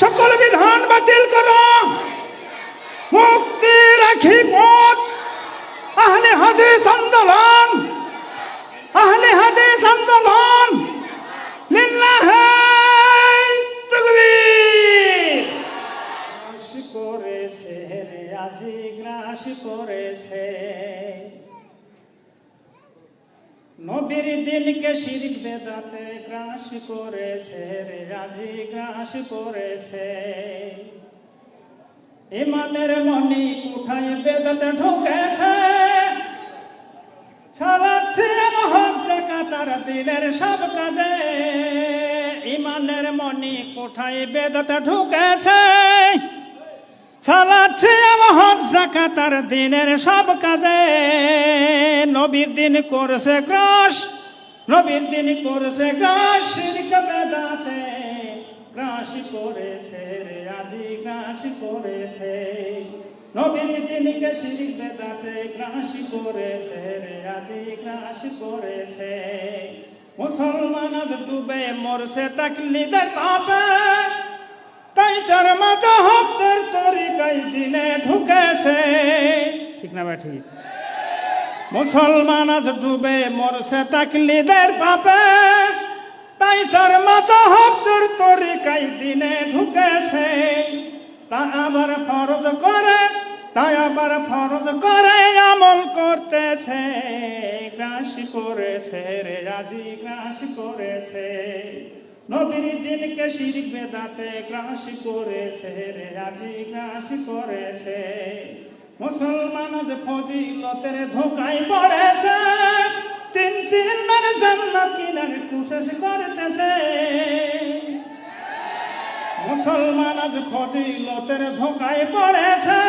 সকল বিধান বাতিল করো। মুক্তি রাখি পথ। আহলে হাদিস আন্দোলন। আহলে হাদিস আন্দোলন। লিল্লাহে তাকবীর। গ্রাস করেছে রে আজি গ্রাস করেছে নবীর দিনকে শিরিক বেদাতে গ্রাস করেছে রে, আজি গ্রাস করেছে। ইমানের মনি উঠাই বেদাতে ঢুকেছে। চালাচ্ছে মহসে কাটার দিনের সব কাজে। ইমানের মনি কোঠায় বেদতে ঢুকেছে। চালাচ্ছে মহজ জাকাতার দিনের সব কাজে। নবীর দিন করছে গ্রাস নবীর দিন করছে গ্রাস বেদাতে। গ্রাস করেছে রে, আজি গ্রাস করেছে। নবীর দিনকে শিরিক বেদাতে গ্রাস করেছে রে, আজি গ্রাস করেছে। মুসলমান আজ ডুবে মরছে তাকলিদের পাপে। তাই চার মাঝ হপ্তের তরিকাই দিনে ঢুকেছে। ঠিক না ঠিক? মুসলমান আজ ডুবে, মরছে তাকলিদের পাপে। তাই সার মাথা হপ্তের তরিকাই দিনে ঢুকেছে। তা আবার ফরজ করে, তাই আবার ফরজ করে, আমল করতেছে। গ্রাস করেছে রে, আজি গ্রাস করেছে। নবীর দিনকে শিরিক বেদাতে গ্রাস করেছে রে, আজি গ্রাস করেছে। মুসলমান যে ফজিলতের ধোকায় পড়েছে, তিন চিন্নার জান্নাত কিনার কোশিশ করতেছে। মুসলমান আজ ফজিলতের ধোকায় পড়েছে,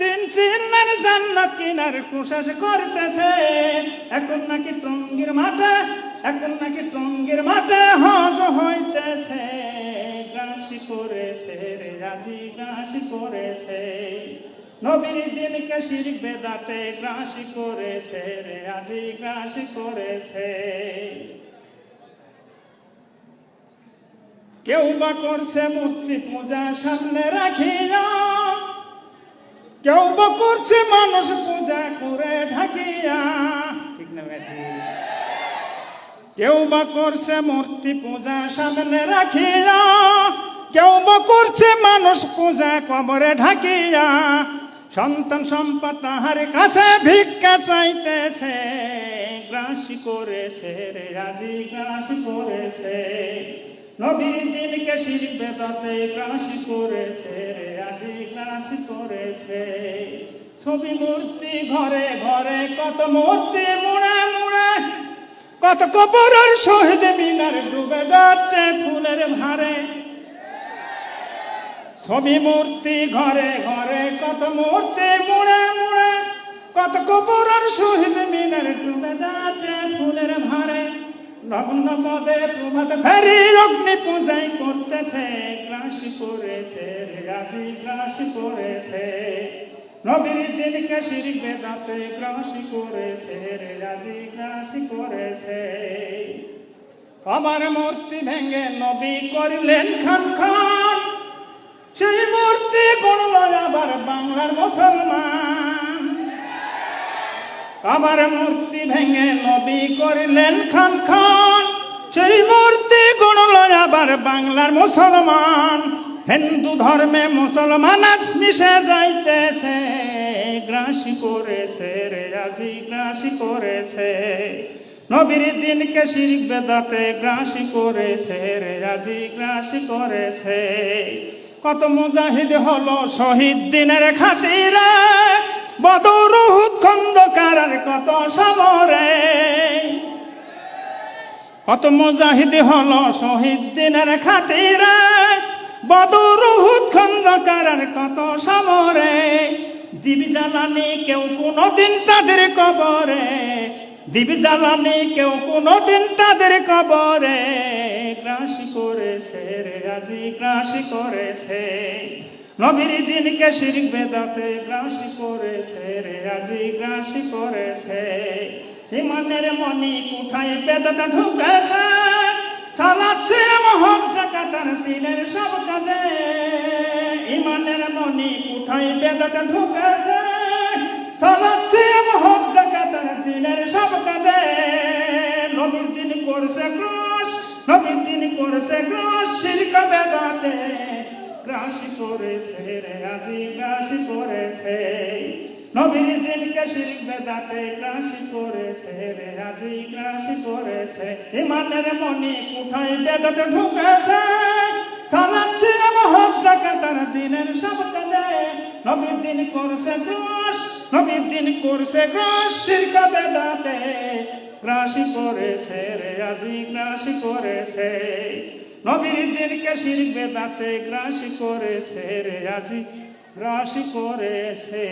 তিন চিন্নার জান্নাত কিনার কোশিশ করতেছে। এখন নাকি টঙ্গির মাঠে, এখন নাকি টঙ্গির মাঠে হজ হইতেছে করেছে রে রাজি করেছে। নবীর দিনকে শিরিক বেদাতে করেছে রে, আজি করেছে। কেউ বা করছে মূর্তি পূজা সামনে রাখিয়া, কেউ বা করছে মানুষ পূজা করে ঢাকিয়া। ঠিক না কেউ বা করছে মূর্তি পূজা সামনে রাখিয়া, কেউ বা করছে মানুষ পূজা কবরে ঢাকিয়া। সন্তান সম্পদ তাহার কাছে ভিক্ষা চাইতেছে, গ্রাসি করেছে রে, আজি গ্রাসি করেছে। নবীর দিনকে শিরিক বেদাতে গ্রাসি করেছে রে, আজি গ্রাসি করেছে। ছবি মূর্তি ঘরে ঘরে কত মূর্তি মুড়ে কত কবরের শহীদ মিনার ডুবে যাচ্ছে ফুলের ভারে ছবি মূর্তি ঘরে ঘরে, কত মূর্তি মুড়ে মুড়ে, কত কবরের শহীদ মিনার ডুবে যাচ্ছে ফুলের ভারে নগ্ন পদে প্রভাত ফেরি অগ্নি পূজাই করতেছে, গ্রাসি করেছে রাজি গ্রাসি করেছে নবীর দিনকে শিরিক বেদাতে গ্রাসি করেছে রাজি গ্রাসি করেছে। আমার মূর্তি ভেঙে নবী করলেন খান খান, সেই মূর্তি গড়ল আবার বাংলার মুসলমান। আমার মূর্তি ভেঙে নবী করলেন খান খান, সেই মূর্তি গড়ল আবার বাংলার মুসলমান। হিন্দু ধর্মে মুসলমান মিশে যাইতেছে, গ্রাসি করেছে রে, আজি গ্রাসি করেছে। নবীর দিনকে শিরিক বেদাতে গ্রাসি করেছে রে, আজি গ্রাসি করেছে। কত মুজাহিদ হলো শহীদ দিনের খাতিরে, বদর খন্দকার কত সমরে কত মুজাহিদ হলো শহীদ দিনের খাতিরে বদর খন্দকার কত সমরে। দিবি জ্বালানি কেউ কোনোদিন তাদের কবরে। দিবি জ্বালানি কেউ কোনোদিন তাদের কবরে। গ্রাসি করেছে রে আজি, গ্রাসি করেছে। নবীর দিনকে শিরিক বেদাতে গ্রাসী করেছে রে আজি, গ্রাসী করেছে। ইমানের মনি কুঠায় বেদাটা ঢুকেছে। চালাচ্ছে মহৎ সাকাতার দিনের সব কাছে ইমানের মনি উঠাই বেদতে ঢুকেছে। চালাচ্ছে মহৎ সাকাতার দিনের সব কাছে নবীর দিন করছে ক্রস নবীর দিন করছে ক্রস শিল্প বেদাতে। গ্রাসী করেছে রে, আজি গ্রাসী করেছে নবীর দিনকে শিরিক বেদাতে গ্রাসী করেছে রে, আজি গ্রাসী করেছে ইমানের মনি কোঠায় বেদাতে ঢুকেছে। চালাচ্ছে মহৎ জাকাতার দিনের সব কাজে। নবীর দিন করছে ক্রস নবীর দিন করছে ক্রস শিরক বেদাতে। গ্রাসী করেছে রে, আজি গ্রাসী করেছে নবীর দিনকে শির বেদাতে গ্রাস করেছে রে আজি গ্রাস করেছে।